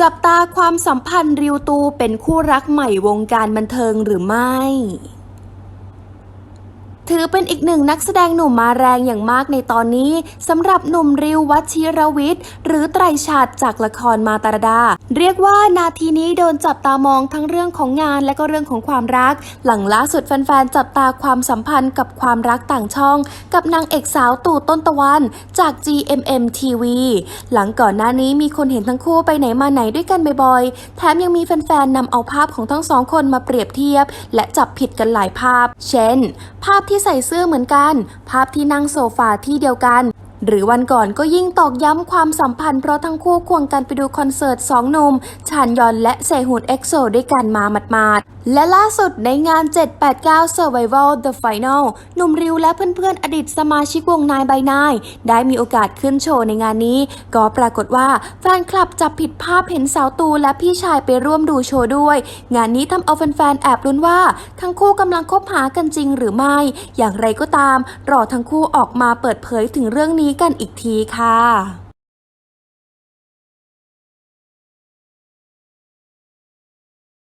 จับตาความสัมพันธ์ริวตูเป็นคู่รักใหม่วงการบันเทิงหรือไม่ ถือเป็นอีกหนึ่งนักแสดงหนุ่มมาแรงอย่างมากในตอนนี้สำหรับหนุ่มริววัชิรวิทย์ หรือไตรชาติจากละครมาตราดา เรียกว่านาทีนี้โดนจับตามองทั้งเรื่องของงานและก็เรื่องของความรัก หลังล่าสุดแฟนๆจับตาความสัมพันธ์กับความรักต่างช่อง กับนางเอกสาวตู่ต้นตะวันจาก GMM TV หลังก่อนหน้านี้มีคนเห็นทั้งคู่ไปไหนมาไหนด้วยกันบ่อยๆ แถมยังมีแฟนๆนำเอาภาพของทั้งสองคนมาเปรียบเทียบ และจับผิดกันหลายภาพ เช่น ภาพที่ใส่เสื้อเหมือนกัน ภาพที่นั่งโซฟาที่เดียวกัน หรือวันก่อนก็ยิ่งตอกย้ำความสัมพันธ์เพราะทั้งคู่ควงกันไปดูคอนเสิร์ตสองหนุ่มชานยอนและเซฮุนเอ็กโซด้วยกันมาหมาดๆ และล่าสุดในงาน 789 Survival The Final หนุ่มริวและเพื่อนๆ อดีตสมาชิกวงนายใบนาย ได้มีโอกาสขึ้นโชว์ในงานนี้ ก็ปรากฏว่าแฟนคลับจับผิดภาพเห็นสาวตูและพี่ชายไปร่วมดูโชว์ด้วย งานนี้ทำเอาแฟนๆ แอบลุ้นว่า ทั้งคู่กำลังคบหากันจริงหรือไม่ อย่างไรก็ตามรอทั้งคู่ออกมาเปิดเผยถึงเรื่องนี้นี้กันอีกทีค่ะ